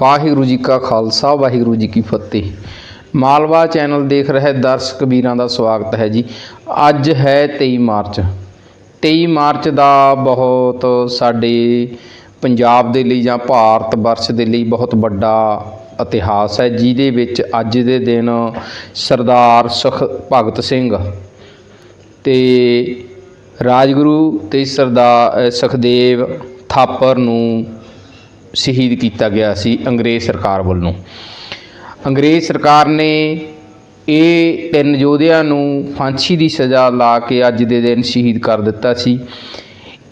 ਵਾਹਿਗੁਰੂ ਜੀ ਕਾ ਖਾਲਸਾ, ਵਾਹਿਗੁਰੂ ਜੀ ਕੀ ਫਤਿਹ। ਮਾਲਵਾ ਚੈਨਲ ਦੇਖ ਰਹੇ ਦਰਸ਼ਕ ਵੀਰਾਂ ਦਾ ਸਵਾਗਤ ਹੈ ਜੀ। ਅੱਜ ਹੈ 23 ਮਾਰਚ। 23 ਮਾਰਚ ਦਾ ਬਹੁਤ ਸਾਡੇ ਪੰਜਾਬ ਦੇ ਲਈ ਜਾਂ ਭਾਰਤ ਵਰਸ਼ ਦੇ ਲਈ ਬਹੁਤ ਵੱਡਾ ਇਤਿਹਾਸ ਹੈ, ਜਿਹਦੇ ਵਿੱਚ ਅੱਜ ਦੇ ਦਿਨ ਸਰਦਾਰ ਸੁਖ ਭਗਤ ਸਿੰਘ ਤੇ ਰਾਜਗੁਰੂ ਤੇ ਸਰਦਾਰ ਸੁਖਦੇਵ ਥਾਪਰ ਨੂੰ ਸ਼ਹੀਦ ਕੀਤਾ ਗਿਆ ਸੀ ਅੰਗਰੇਜ਼ ਸਰਕਾਰ ਵੱਲੋਂ। ਅੰਗਰੇਜ਼ ਸਰਕਾਰ ਨੇ ਇਹ ਤਿੰਨ ਯੋਧਿਆਂ ਨੂੰ ਫਾਂਸੀ ਦੀ ਸਜ਼ਾ ਲਾ ਕੇ ਅੱਜ ਦੇ ਦਿਨ ਸ਼ਹੀਦ ਕਰ ਦਿੱਤਾ ਸੀ।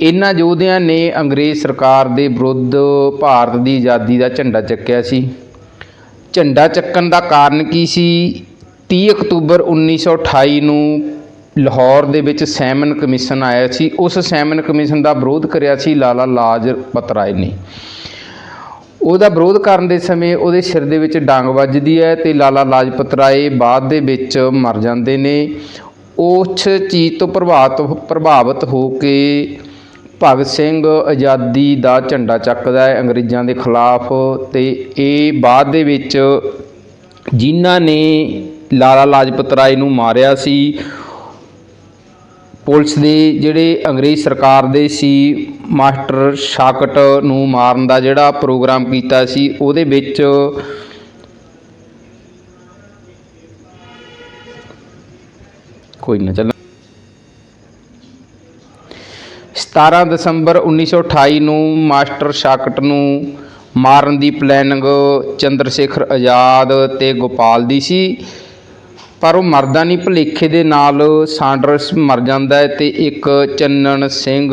ਇਹਨਾਂ ਯੋਧਿਆਂ ਨੇ ਅੰਗਰੇਜ਼ ਸਰਕਾਰ ਦੇ ਵਿਰੁੱਧ ਭਾਰਤ ਦੀ ਆਜ਼ਾਦੀ ਦਾ ਝੰਡਾ ਚੱਕਿਆ ਸੀ। ਝੰਡਾ ਚੱਕਣ ਦਾ ਕਾਰਨ ਕੀ ਸੀ? 30 ਅਕਤੂਬਰ 1928 ਨੂੰ ਲਾਹੌਰ ਦੇ ਵਿੱਚ ਸੈਮਨ ਕਮਿਸ਼ਨ ਆਇਆ ਸੀ। ਉਸ ਸੈਮਨ ਕਮਿਸ਼ਨ ਦਾ ਵਿਰੋਧ ਕਰਿਆ ਸੀ। ਲਾਲਾ ਲਾਜਪਤ ਰਾਏ ਨੇ। ਉਹਦਾ ਵਿਰੋਧ ਕਰਨ ਦੇ ਸਮੇਂ ਉਹਦੇ ਸਿਰ ਦੇ ਵਿੱਚ ਡਾਂਗ ਵੱਜਦੀ ਹੈ ਤੇ ਲਾਲਾ ਲਾਜਪਤ ਰਾਏ ਬਾਅਦ ਦੇ ਵਿੱਚ ਮਰ ਜਾਂਦੇ ਨੇ। ਉਸ ਚੀਜ਼ ਤੋਂ ਪ੍ਰਭਾਵਿਤ ਪ੍ਰਭਾਵਿਤ ਹੋ ਕੇ ਭਗਤ ਸਿੰਘ ਆਜ਼ਾਦੀ ਦਾ ਝੰਡਾ ਚੱਕਦਾ ਹੈ ਅੰਗਰੇਜ਼ਾਂ ਦੇ ਖਿਲਾਫ ਤੇ ਇਹ ਬਾਅਦ ਦੇ ਵਿੱਚ ਜਿਨ੍ਹਾਂ ਨੇ ਲਾਲਾ ਲਾਜਪਤ ਰਾਏ ਨੂੰ ਮਾਰਿਆ ਸੀ ਪੁਲਿਸ ਦੇ ਜਿਹੜੇ ਅੰਗਰੇਜ਼ ਸਰਕਾਰ ਦੇ ਸੀ, ਮਾਸਟਰ ਸ਼ਾਕਟ ਨੂੰ ਮਾਰਨ ਦਾ ਜਿਹੜਾ ਪ੍ਰੋਗਰਾਮ ਕੀਤਾ ਸੀ, ਉਹਦੇ ਵਿੱਚ ਕੋਈ ਨਾ ਚੱਲ। 17 ਦਸੰਬਰ 1928 ਨੂੰ ਮਾਸਟਰ ਸ਼ਾਕਟ ਨੂੰ ਮਾਰਨ ਦੀ ਪਲੈਨਿੰਗ ਚੰਦਰ ਸ਼ੇਖਰ ਆਜ਼ਾਦ ਤੇ ਗੋਪਾਲ ਦੀ ਸੀ। ਪਰ ਉਹ ਮਰਦਾ ਨਹੀਂ, ਭੁਲੇਖੇ ਦੇ ਨਾਲ ਸਾਂਡਰਸ ਮਰ ਜਾਂਦਾ ਹੈ ਤੇ ਇੱਕ ਚੰਨਣ ਸਿੰਘ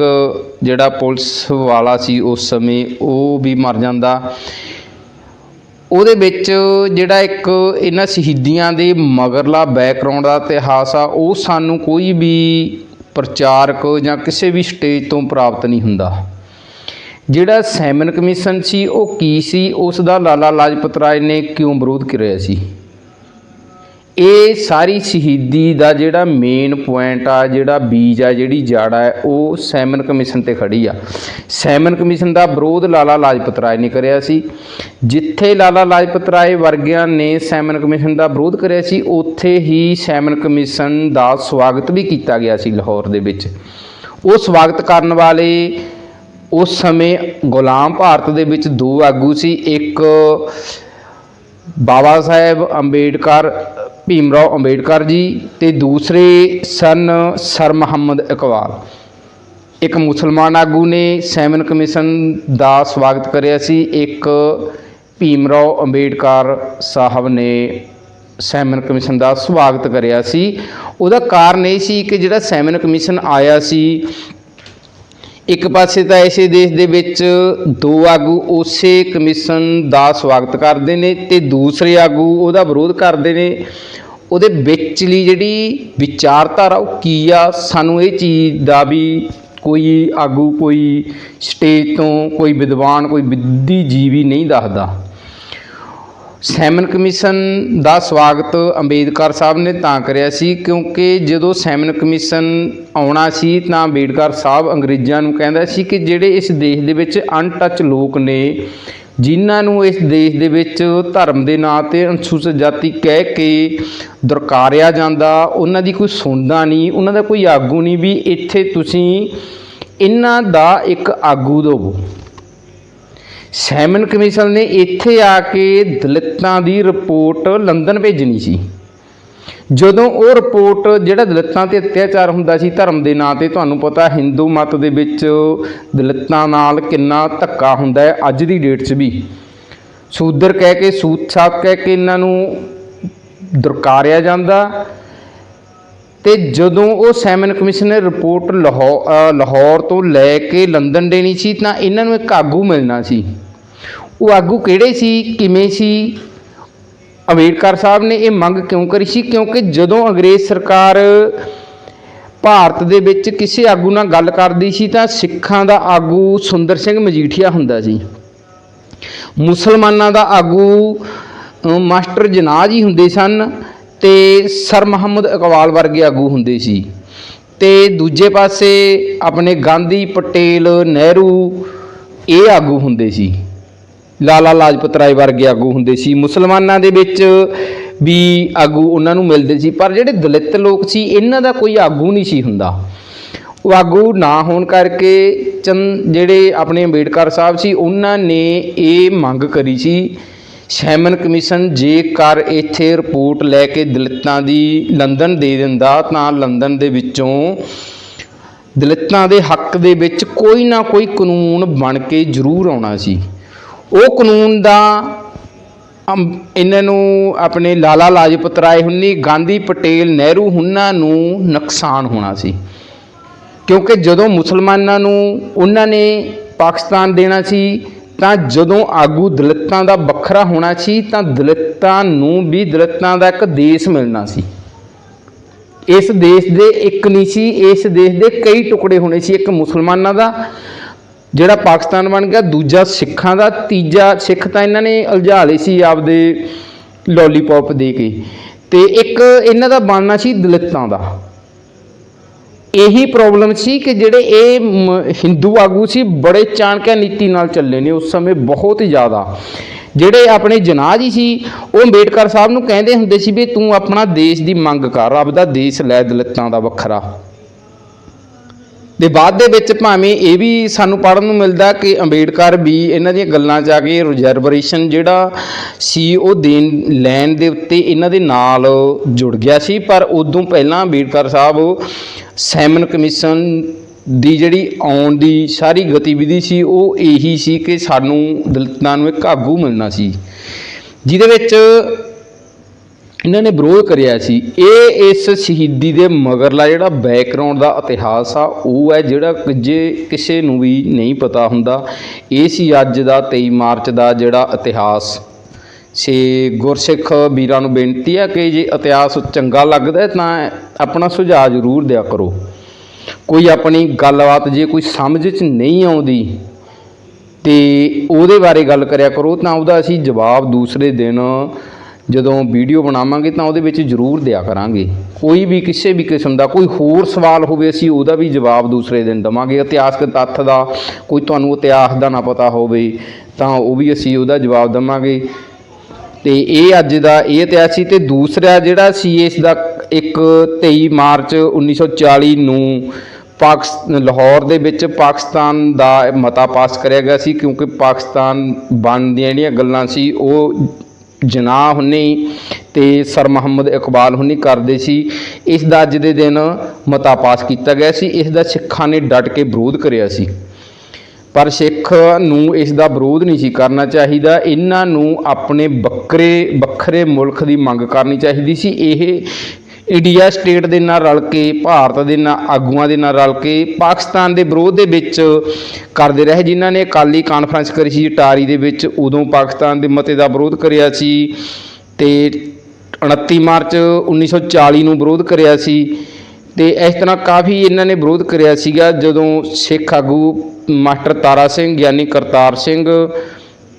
ਜਿਹੜਾ ਪੁਲਿਸ ਵਾਲਾ ਸੀ ਉਸ ਸਮੇਂ ਉਹ ਵੀ ਮਰ ਜਾਂਦਾ। ਉਹਦੇ ਵਿੱਚ ਜਿਹੜਾ ਇੱਕ ਇਹਨਾਂ ਸ਼ਹੀਦੀਆਂ ਦੇ ਮਗਰਲਾ ਬੈਕਗ੍ਰਾਉਂਡ ਦਾ ਇਤਿਹਾਸ ਆ, ਉਹ ਸਾਨੂੰ ਕੋਈ ਵੀ ਪ੍ਰਚਾਰਕ ਜਾਂ ਕਿਸੇ ਵੀ ਸਟੇਜ ਤੋਂ ਪ੍ਰਾਪਤ ਨਹੀਂ ਹੁੰਦਾ। ਜਿਹੜਾ ਸੈਮਨ ਕਮਿਸ਼ਨ ਸੀ, ਉਹ ਕੀ ਸੀ? ਉਸ ਦਾ ਲਾਲਾ ਲਾਜਪਤ ਰਾਏ ਨੇ ਕਿਉਂ ਵਿਰੋਧ ਕਰਿਆ ਸੀ? ਇਹ ਸਾਰੀ ਸ਼ਹੀਦੀ ਦਾ ਜਿਹੜਾ ਮੇਨ ਪੁਆਇੰਟ ਆ, ਜਿਹੜਾ ਬੀਜ ਆ, ਜਿਹੜੀ ਜੜ ਆ ਉਹ ਸੈਮਨ ਕਮਿਸ਼ਨ ਤੇ ਖੜੀ ਆ। ਸੈਮਨ ਕਮਿਸ਼ਨ ਦਾ ਵਿਰੋਧ ਲਾਲਾ ਲਾਜਪਤ ਰਾਏ ਨੇ ਕਰਿਆ ਸੀ। ਜਿੱਥੇ ਲਾਲਾ ਲਾਜਪਤ ਰਾਏ ਵਰਗਿਆਂ ਨੇ ਸੈਮਨ ਕਮਿਸ਼ਨ ਦਾ ਵਿਰੋਧ ਕਰਿਆ ਸੀ, ਉੱਥੇ ਹੀ ਸੈਮਨ ਕਮਿਸ਼ਨ ਦਾ ਸਵਾਗਤ ਵੀ ਕੀਤਾ ਗਿਆ ਸੀ ਲਾਹੌਰ ਦੇ ਵਿੱਚ। ਉਹ ਸਵਾਗਤ ਕਰਨ ਵਾਲੇ ਉਸ ਸਮੇਂ ਗੁਲਾਮ ਭਾਰਤ ਦੇ ਵਿੱਚ ਦੋ ਆਗੂ ਸੀ, ਇੱਕ ਬਾਬਾ ਸਾਹਿਬ ਅੰਬੇਡਕਰ ਭੀਮ ਰਾਓ ਅੰਬੇਡਕਰ ਜੀ ਤੇ ਦੂਸਰੇ ਸਨ ਸਰ ਮੁਹੰਮਦ ਇਕਬਾਲ। ਇੱਕ ਮੁਸਲਮਾਨ ਆਗੂ ਨੇ ਸੈਮਨ ਕਮਿਸ਼ਨ ਦਾ ਸਵਾਗਤ ਕਰਿਆ ਸੀ। ਇੱਕ ਭੀਮ ਰਾਓ ਅੰਬੇਡਕਰ ਸਾਹਿਬ ਨੇ ਸੈਮਨ ਕਮਿਸ਼ਨ ਦਾ ਸਵਾਗਤ ਕਰਿਆ ਸੀ। ਉਹਦਾ ਕਾਰਨ ਇਹ ਸੀ ਕਿ ਜਿਹੜਾ ਸੈਮਨ ਕਮਿਸ਼ਨ ਆਇਆ ਸੀ ਇੱਕ ਪਾਸੇ ਤਾਂ ਇਸੇ ਦੇਸ਼ ਦੇ ਵਿੱਚ ਦੋ ਆਗੂ ਉਸੇ ਕਮਿਸ਼ਨ ਦਾ ਸਵਾਗਤ ਕਰਦੇ ਨੇ ਤੇ ਦੂਸਰੇ ਆਗੂ ਉਹਦਾ ਵਿਰੋਧ ਕਰਦੇ ਨੇ। ਉਹਦੇ ਵਿੱਚਲੀ ਜਿਹੜੀ ਵਿਚਾਰਧਾਰਾ ਉਹ ਕੀ ਆ? ਸਾਨੂੰ ਇਹ ਚੀਜ਼ ਦਾ ਵੀ ਕੋਈ ਆਗੂ, ਕੋਈ ਸਟੇਜ ਤੋਂ ਕੋਈ ਵਿਦਵਾਨ, ਕੋਈ ਵਿਧੀਜੀਵੀ ਨਹੀਂ ਦੱਸਦਾ। ਸੈਮਨ ਕਮਿਸ਼ਨ ਦਾ ਸਵਾਗਤ ਅੰਬੇਦਕਰ ਸਾਹਿਬ ਨੇ ਤਾਂ ਕਰਿਆ ਸੀ, ਕਿਉਂਕਿ ਜਦੋਂ ਸੈਮਨ ਕਮਿਸ਼ਨ ਆਉਣਾ ਸੀ ਤਾਂ ਅੰਬੇਦਕਰ ਸਾਹਿਬ ਅੰਗਰੇਜ਼ਾਂ ਨੂੰ ਕਹਿੰਦਾ ਸੀ ਕਿ ਜਿਹੜੇ ਇਸ ਦੇਸ਼ ਦੇ ਵਿੱਚ ਅਨਟੱਚ ਲੋਕ ਨੇ, ਜਿਨ੍ਹਾਂ ਨੂੰ ਇਸ ਦੇਸ਼ ਦੇ ਵਿੱਚ ਧਰਮ ਦੇ ਨਾਂ ਤੇ ਅਨੁਸੂਚਿਤ ਜਾਤੀ ਕਹਿ ਕੇ ਦਰਕਾਰਿਆ ਜਾਂਦਾ, ਉਹਨਾਂ ਦੀ ਕੋਈ ਸੁਣਦਾ ਨਹੀਂ, ਉਹਨਾਂ ਦਾ ਕੋਈ ਆਗੂ ਨਹੀਂ ਵੀ ਇੱਥੇ ਤੁਸੀਂ ਇਹਨਾਂ ਦਾ ਇੱਕ ਆਗੂ ਦਿਓ ਸੈਮਨ ਕਮਿਸ਼ਨ ਨੇ ਇੱਥੇ ਆ ਕੇ ਦਲਿਤਾਂ ਦੀ ਰਿਪੋਰਟ ਲੰਡਨ ਭੇਜਣੀ ਸੀ। ਜਦੋਂ ਉਹ ਰਿਪੋਰਟ ਜਿਹੜਾ ਦਲਿਤਾਂ ਤੇ ਅਤਿਆਚਾਰ ਹੁੰਦਾ ਸੀ ਧਰਮ ਦੇ ਨਾਂ ਤੇ, ਤੁਹਾਨੂੰ ਪਤਾ ਹਿੰਦੂ ਮਤ ਦੇ ਵਿੱਚ ਦਲਿਤਾਂ ਨਾਲ ਕਿੰਨਾ ਧੱਕਾ ਹੁੰਦਾ ਹੈ ਅੱਜ ਦੀ ਡੇਟ 'ਚ ਵੀ। ਸੂਦਰ ਕਹਿ ਕੇ, ਸੂਤ ਸਾਹਿਬ ਕਹਿ ਕੇ ਇਹਨਾਂ ਨੂੰ ਦੁਰਕਾਰਿਆ ਜਾਂਦਾ। ਤੇ ਜਦੋਂ ਉਹ ਸੈਮਨ ਕਮਿਸ਼ਨ ਨੇ ਰਿਪੋਰਟ ਲਾਹੌਰ ਲਾਹੌਰ ਤੋਂ ਲੈ ਕੇ ਲੰਡਨ ਦੇਣੀ ਸੀ, ਤਾਂ ਇਹਨਾਂ ਨੂੰ ਇੱਕ ਆਗੂ ਮਿਲਣਾ ਸੀ। ਉਹ ਆਗੂ ਕਿਹੜੇ ਸੀ, ਕਿਵੇਂ ਸੀ? ਅੰਬੇਡਕਰ ਸਾਹਿਬ ਨੇ ਇਹ ਮੰਗ ਕਿਉਂ ਕਰੀ ਸੀ? ਕਿਉਂਕਿ ਜਦੋਂ ਅੰਗਰੇਜ਼ ਸਰਕਾਰ ਭਾਰਤ ਦੇ ਵਿੱਚ ਕਿਸੇ ਆਗੂ ਨਾਲ ਗੱਲ ਕਰਦੀ ਸੀ, ਤਾਂ ਸਿੱਖਾਂ ਦਾ ਆਗੂ ਸੁੰਦਰ ਸਿੰਘ ਮਜੀਠੀਆ ਹੁੰਦਾ ਸੀ। ਮੁਸਲਮਾਨਾਂ ਦਾ ਆਗੂ ਮਾਸਟਰ ਜਨਾਜ ਹੀ ਹੁੰਦੇ ਸਨ। ਤੇ ਸਰ ਮੁਹੰਮਦ ਇਕਬਾਲ ਵਰਗੇ ਆਗੂ ਹੁੰਦੇ ਸੀ। ਤੇ ਦੂਜੇ ਪਾਸੇ ਆਪਣੇ ਗਾਂਧੀ ਪਟੇਲ, ਨਹਿਰੂ ਇਹ ਆਗੂ ਹੁੰਦੇ ਸੀ। ਲਾਲਾ ਲਾਜਪਤ ਰਾਏ ਵਰਗੇ ਆਗੂ ਹੁੰਦੇ ਸੀ। ਮੁਸਲਮਾਨਾਂ ਦੇ ਵਿੱਚ ਵੀ ਆਗੂ ਉਹਨਾਂ ਨੂੰ ਮਿਲਦੇ ਸੀ, ਪਰ ਜਿਹੜੇ ਦਲਿਤ ਲੋਕ ਸੀ, ਇਹਨਾਂ ਦਾ ਕੋਈ ਆਗੂ ਨਹੀਂ ਸੀ ਹੁੰਦਾ। ਉਹ ਆਗੂ ਨਾ ਹੋਣ ਕਰਕੇ ਚੰਦ, ਜਿਹੜੇ ਆਪਣੇ ਅੰਬੇਡਕਰ ਸਾਹਿਬ ਸੀ, ਉਹਨਾਂ ਨੇ ਇਹ ਮੰਗ ਕਰੀ ਸੀ ਸੈਮਨ ਕਮਿਸ਼ਨ ਜੇਕਰ ਇੱਥੇ ਰਿਪੋਰਟ ਲੈ ਕੇ ਦਲਿਤਾਂ ਦੀ ਲੰਡਨ ਦੇ ਦਿੰਦਾ ਤਾਂ ਲੰਡਨ ਦੇ ਵਿੱਚੋਂ ਦਲਿਤਾਂ ਦੇ ਹੱਕ ਦੇ ਵਿੱਚ ਕੋਈ ਨਾ ਕੋਈ ਕਾਨੂੰਨ ਬਣ ਕੇ ਜ਼ਰੂਰ ਆਉਣਾ ਸੀ। ਉਹ ਕਾਨੂੰਨ ਦਾ ਅਮ, ਇਹਨਾਂ ਨੂੰ ਆਪਣੇ ਲਾਲਾ ਲਾਜਪਤ ਰਾਏ ਹੁੰਨੀ ਗਾਂਧੀ ਪਟੇਲ ਨਹਿਰੂ ਹੁਣਾਂ ਨੂੰ ਨੁਕਸਾਨ ਹੋਣਾ ਸੀ। ਕਿਉਂਕਿ ਜਦੋਂ ਮੁਸਲਮਾਨਾਂ ਨੂੰ ਉਹਨਾਂ ਨੇ ਪਾਕਿਸਤਾਨ ਦੇਣਾ ਸੀ ਤਾਂ ਜਦੋਂ ਆਗੂ ਦਲਿਤਾਂ ਦਾ ਵੱਖਰਾ ਹੋਣਾ ਸੀ, ਤਾਂ ਦਲਿਤਾਂ ਨੂੰ ਵੀ ਦਲਿਤਾਂ ਦਾ ਇੱਕ ਦੇਸ਼ ਮਿਲਣਾ ਸੀ। ਇਸ ਦੇਸ਼ ਦੇ ਇੱਕ ਨਹੀਂ ਸੀ, ਇਸ ਦੇਸ਼ ਦੇ ਕਈ ਟੁਕੜੇ ਹੋਣੇ ਸੀ, ਇੱਕ ਮੁਸਲਮਾਨਾਂ ਦਾ, ਜਿਹੜਾ ਪਾਕਿਸਤਾਨ ਬਣ ਗਿਆ, ਦੂਜਾ ਸਿੱਖਾਂ ਦਾ, ਤੀਜਾ ਸਿੱਖ ਤਾਂ ਇਹਨਾਂ ਨੇ ਉਲਝਾ ਲਏ ਸੀ ਆਪਦੇ ਲੋਲੀਪੌਪ ਦੇ ਕੇ। ਤੇ ਇੱਕ ਇਹਨਾਂ ਦਾ ਬਣਨਾ ਸੀ ਦਲਿਤਾਂ ਦਾ। ਇਹੀ ਪ੍ਰੋਬਲਮ ਸੀ ਕਿ ਜਿਹੜੇ ਇਹ ਮ- ਹਿੰਦੂ ਆਗੂ ਸੀ, ਬੜੇ ਚਾਣਕਿਆ ਨੀਤੀ ਨਾਲ ਚੱਲੇ ਨੇ ਉਸ ਸਮੇਂ ਬਹੁਤ ਜ਼ਿਆਦਾ। ਜਿਹੜੇ ਆਪਣੇ ਜਨਾਹ ਜੀ ਸੀ, ਉਹ ਅੰਬੇਡਕਰ ਸਾਹਿਬ ਨੂੰ ਕਹਿੰਦੇ ਹੁੰਦੇ ਸੀ ਵੀ ਤੂੰ ਆਪਣਾ ਦੇਸ਼ ਦੀ ਮੰਗ ਕਰ ਰੱਬ ਦਾ ਦੇਸ਼ ਲੈ, ਦਲਿਤਾਂ ਦਾ ਵੱਖਰਾ। ਦੇ ਬਾਅਦ ਦੇ ਵਿੱਚ ਭਾਵੇਂ ਇਹ ਵੀ ਸਾਨੂੰ ਪੜ੍ਹਨ ਨੂੰ ਮਿਲਦਾ ਕਿ ਅੰਬੇਡਕਰ ਵੀ ਇਹਨਾਂ ਦੀਆਂ ਗੱਲਾਂ 'ਚ ਆ ਕੇ ਰਿਜ਼ਰਵੇਸ਼ਨ ਜਿਹੜਾ ਸੀ ਉਹ ਦੇਣ, ਲੈਣ ਦੇ ਉੱਤੇ ਇਹਨਾਂ ਦੇ ਨਾਲ ਜੁੜ ਗਿਆ ਸੀ, ਪਰ ਉਦੋਂ ਪਹਿਲਾਂ ਅੰਬੇਡਕਰ ਸਾਹਿਬ ਸੈਮਨ ਕਮਿਸ਼ਨ ਦੀ ਜਿਹੜੀ ਆਉਣ ਦੀ ਸਾਰੀ ਗਤੀਵਿਧੀ ਸੀ, ਉਹ ਇਹੀ ਸੀ ਕਿ ਸਾਨੂੰ ਦਲਿਤਾਂ ਨੂੰ ਇੱਕ ਆਗੂ ਮਿਲਣਾ ਸੀ। ਜਿਹਦੇ ਵਿੱਚ ਇਹਨਾਂ ਨੇ ਵਿਰੋਧ ਕਰਿਆ ਸੀ। ਇਹ ਇਸ ਸ਼ਹੀਦੀ ਦੇ ਮਗਰਲਾ ਜਿਹੜਾ ਬੈਕਗ੍ਰਾਉਂਡ ਦਾ ਇਤਿਹਾਸ ਆ, ਉਹ ਹੈ ਜਿਹੜਾ ਜੇ ਕਿਸੇ ਨੂੰ ਵੀ ਨਹੀਂ ਪਤਾ ਹੁੰਦਾ, ਇਹ ਸੀ ਅੱਜ ਦਾ 23 ਮਾਰਚ ਦਾ ਜਿਹੜਾ ਇਤਿਹਾਸ। ਸੇ ਗੁਰਸਿੱਖ ਵੀਰਾਂ ਨੂੰ ਬੇਨਤੀ ਹੈ ਕਿ ਜੇ ਇਤਿਹਾਸ ਚੰਗਾ ਲੱਗਦਾ ਤਾਂ ਆਪਣਾ ਸੁਝਾਅ ਜ਼ਰੂਰ ਦਿਆ ਕਰੋ। ਕੋਈ ਆਪਣੀ ਗੱਲਬਾਤ ਜੇ ਕੋਈ ਸਮਝ 'ਚ ਨਹੀਂ ਆਉਂਦੀ ਤੇ ਉਹਦੇ ਬਾਰੇ ਗੱਲ ਕਰਿਆ ਕਰੋ ਤਾਂ ਉਹਦਾ ਅਸੀਂ ਜਵਾਬ ਦੂਸਰੇ ਦਿਨ ਜਦੋਂ ਵੀਡੀਓ ਬਣਾਵਾਂਗੇ ਤਾਂ ਉਹਦੇ ਵਿੱਚ ਜ਼ਰੂਰ ਦਿਆ ਕਰਾਂਗੇ। ਕੋਈ ਵੀ ਕਿਸੇ ਵੀ ਕਿਸਮ ਦਾ ਕੋਈ ਹੋਰ ਸਵਾਲ ਹੋਵੇ, ਅਸੀਂ ਉਹਦਾ ਵੀ ਜਵਾਬ ਦੂਸਰੇ ਦਿਨ ਦਵਾਂਗੇ। ਇਤਿਹਾਸਕ ਤੱਥ ਦਾ ਕੋਈ ਤੁਹਾਨੂੰ ਇਤਿਹਾਸ ਦਾ ਨਾ ਪਤਾ ਹੋਵੇ, ਤਾਂ ਉਹ ਵੀ ਅਸੀਂ ਉਹਦਾ ਜਵਾਬ ਦਵਾਂਗੇ। ਤੇ ਇਹ ਅੱਜ ਦਾ ਇਹ ਇਤਿਹਾਸ ਸੀ ਤੇ ਦੂਸਰਾ ਜਿਹੜਾ ਸੀ, ਇਸ ਦਾ ਇੱਕ 23 ਮਾਰਚ 1940 ਨੂੰ ਪਾਕਿਸ, ਲਾਹੌਰ ਦੇ ਵਿੱਚ ਪਾਕਿਸਤਾਨ ਦਾ ਮਤਾ ਪਾਸ ਕਰਿਆ ਗਿਆ ਸੀ, ਕਿਉਂਕਿ ਪਾਕਿਸਤਾਨ ਬਣਨ ਦੀਆਂ ਜਿਹੜੀਆਂ ਗੱਲਾਂ ਸੀ, ਉਹ ਜਨਾਹ ਹੁੰਨੀ, ਤੇ ਸਰ ਮੁਹੰਮਦ ਇਕਬਾਲ ਹੁੰਨੀ ਕਰਦੇ ਸੀ। ਇਸ ਦਾ ਅੱਜ ਦੇ ਦਿਨ ਮਤਾ ਪਾਸ ਕੀਤਾ ਗਿਆ ਸੀ। ਇਸ ਦਾ ਸਿੱਖਾਂ ਨੇ ਡਟ ਕੇ ਵਿਰੋਧ ਕਰਿਆ ਸੀ। ਪਰ ਸਿੱਖ ਨੂੰ ਇਸ ਦਾ ਵਿਰੋਧ ਨਹੀਂ ਸੀ ਕਰਨਾ ਚਾਹੀਦਾ। ਇਹਨਾਂ ਨੂੰ ਆਪਣੇ ਵੱਖਰੇ ਵੱਖਰੇ ਮੁਲਕ ਦੀ ਮੰਗ ਕਰਨੀ ਚਾਹੀਦੀ ਸੀ। ਇਹ ਇੰਡੀਆ ਸਟੇਟ ਦੇ ਨਾਲ ਰਲ ਕੇ, ਭਾਰਤ ਦੇ ਨਾਲ, ਆਗੂਆਂ ਦੇ ਨਾਲ ਰਲ ਕੇ, ਪਾਕਿਸਤਾਨ ਦੇ ਵਿਰੋਧ ਦੇ ਵਿੱਚ ਕਰਦੇ ਰਹੇ। ਜਿਨ੍ਹਾਂ ਨੇ ਅਕਾਲੀ ਕਾਨਫਰੰਸ ਕਰੀ ਸੀ, ਟਾਰੀ ਦੇ ਵਿੱਚ, ਉਦੋਂ ਪਾਕਿਸਤਾਨ ਦੇ ਮਤੇ ਦਾ ਵਿਰੋਧ ਕਰਿਆ ਸੀ ਤੇ 29 ਮਾਰਚ 1940 ਨੂੰ ਵਿਰੋਧ ਕਰਿਆ ਸੀ ਤੇ ਇਸ ਤਰ੍ਹਾਂ ਕਾਫੀ ਇਹਨਾਂ ਨੇ ਵਿਰੋਧ ਕਰਿਆ ਸੀਗਾ। ਜਦੋਂ ਸਿੱਖ ਆਗੂ ਮਾਸਟਰ ਤਾਰਾ ਸਿੰਘ ਗਿਆਨੀ ਕਰਤਾਰ ਸਿੰਘ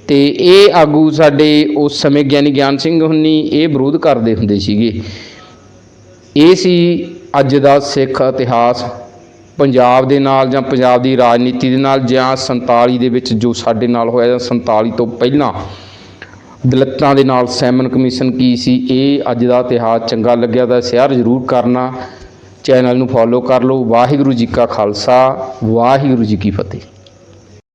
ਤੇ ਇਹ ਆਗੂ ਸਾਡੇ ਉਸ ਸਮੇਂ ਗਿਆਨੀ ਗਿਆਨ ਸਿੰਘ ਹੁੰਨੀ ਇਹ ਵਿਰੋਧ ਕਰਦੇ ਹੁੰਦੇ ਸੀਗੇ। ਇਹ ਸੀ ਅੱਜ ਦਾ ਸਿੱਖ ਇਤਿਹਾਸ। ਪੰਜਾਬ ਦੇ ਨਾਲ ਜਾਂ ਪੰਜਾਬ ਦੀ ਰਾਜਨੀਤੀ ਦੇ ਨਾਲ ਜਾਂ 47 ਦੇ ਵਿੱਚ ਜੋ ਸਾਡੇ ਨਾਲ ਹੋਇਆ ਜਾਂ 47 ਤੋਂ ਪਹਿਲਾਂ ਦਲਿਤਾਂ ਦੇ ਨਾਲ ਸੈਮਨ ਕਮਿਸ਼ਨ ਕੀ ਸੀ, ਇਹ ਅੱਜ ਦਾ ਇਤਿਹਾਸ ਚੰਗਾ ਲੱਗਿਆ ਤਾਂ ਸ਼ੇਅਰ ਜ਼ਰੂਰ ਕਰਨਾ। ਚੈਨਲ ਨੂੰ ਫੋਲੋ ਕਰ ਲਓ। ਵਾਹਿਗੁਰੂ ਜੀ ਕਾ ਖਾਲਸਾ, ਵਾਹਿਗੁਰੂ ਜੀ ਕੀ ਫਤਿਹ।